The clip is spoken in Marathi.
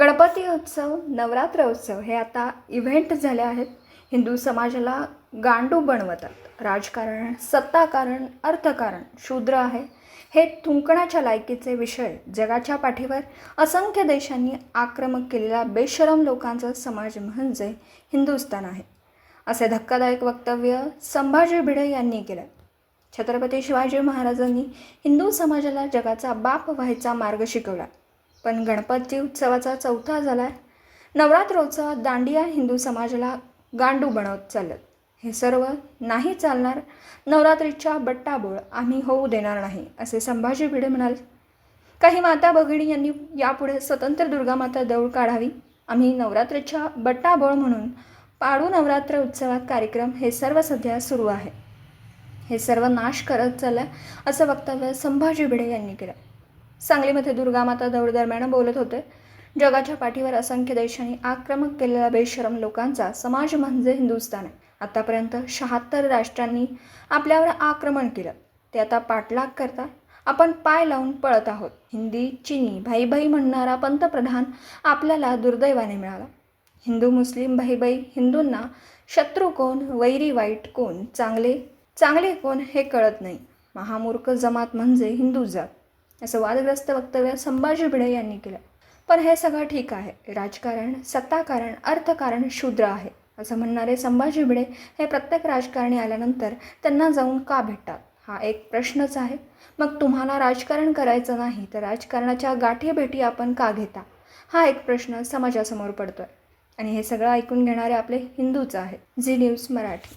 गणपती उत्सव नवरात्र उत्सव हे आता इव्हेंट झाले आहेत. हिंदू समाजाला गांडू बनवतात. राजकारण सत्ताकारण अर्थकारण शूद्र आहे. हे थुंकण्याच्या लायकीचे विषय जगाच्या पाठीवर असंख्य देशांनी आक्रमक केलेला बेशरम लोकांचा समाज म्हणजे हिंदुस्थान आहे. असे धक्कादायक वक्तव्य संभाजी भिडे यांनी केलं. छत्रपती शिवाजी महाराजांनी हिंदू समाजाला जगाचा बाप व्हायचा मार्ग शिकवला. पण गणपती उत्सवाचा चौथा झाला आहे नवरात्रोत्सवात दांडिया हिंदू समाजाला गांडू बनवत चाललं हे सर्व नाही चालणार. नवरात्रीच्या बट्टाबोळ आम्ही होऊ देणार नाही असे संभाजी भिडे म्हणाले. काही माता भगिनी यांनी यापुढे स्वतंत्र दुर्गामाता दौड काढावी. आम्ही नवरात्रीच्या बट्टाबोळ म्हणून पाडू नवरात्र उत्सवात कार्यक्रम हे सर्व सध्या सुरू आहे. हे सर्व नाश करत चाललं असं वक्तव्य संभाजी भिडे यांनी केलं. सांगलीमध्ये दुर्गामाता दौड दरम्यान बोलत होते जगाच्या पाठीवर असंख्य देशांनी आक्रमक केलेल्या बेशरम लोकांचा समाज म्हणजे हिंदुस्थान आहे. आतापर्यंत शहात्तर राष्ट्रांनी आपल्यावर आक्रमण केलं. ते आता पाठलाग करता आपण पाय लावून पळत आहोत. हिंदी चिनी भाई भाई म्हणणारा पंतप्रधान आपल्याला दुर्दैवाने मिळाला. हिंदू मुस्लिम भाई भाई हिंदूंना शत्रू कोण वैरी वाईट कोण चांगले चांगले कोण हे कळत नाही. महामूर्ख जमात म्हणजे हिंदू जात. असं वादग्रस्त वक्तव्य संभाजी भिडे यांनी केलं. पण हे सगळं ठीक आहे. राजकारण सत्ताकारण अर्थकारण शूद्र आहे असं म्हणणारे संभाजी भिडे हे प्रत्येक राजकारणी आल्यानंतर त्यांना जाऊन का भेटतात? हा एक प्रश्नच आहे. मग तुम्हाला राजकारण करायचं नाही तर राजकारणाच्या गाठी भेटी आपण का घेता? हा एक प्रश्न समाजासमोर पडतोय. आणि हे सगळं ऐकून घेणारे आपले हिंदूच आहेत. Zee News Marathi.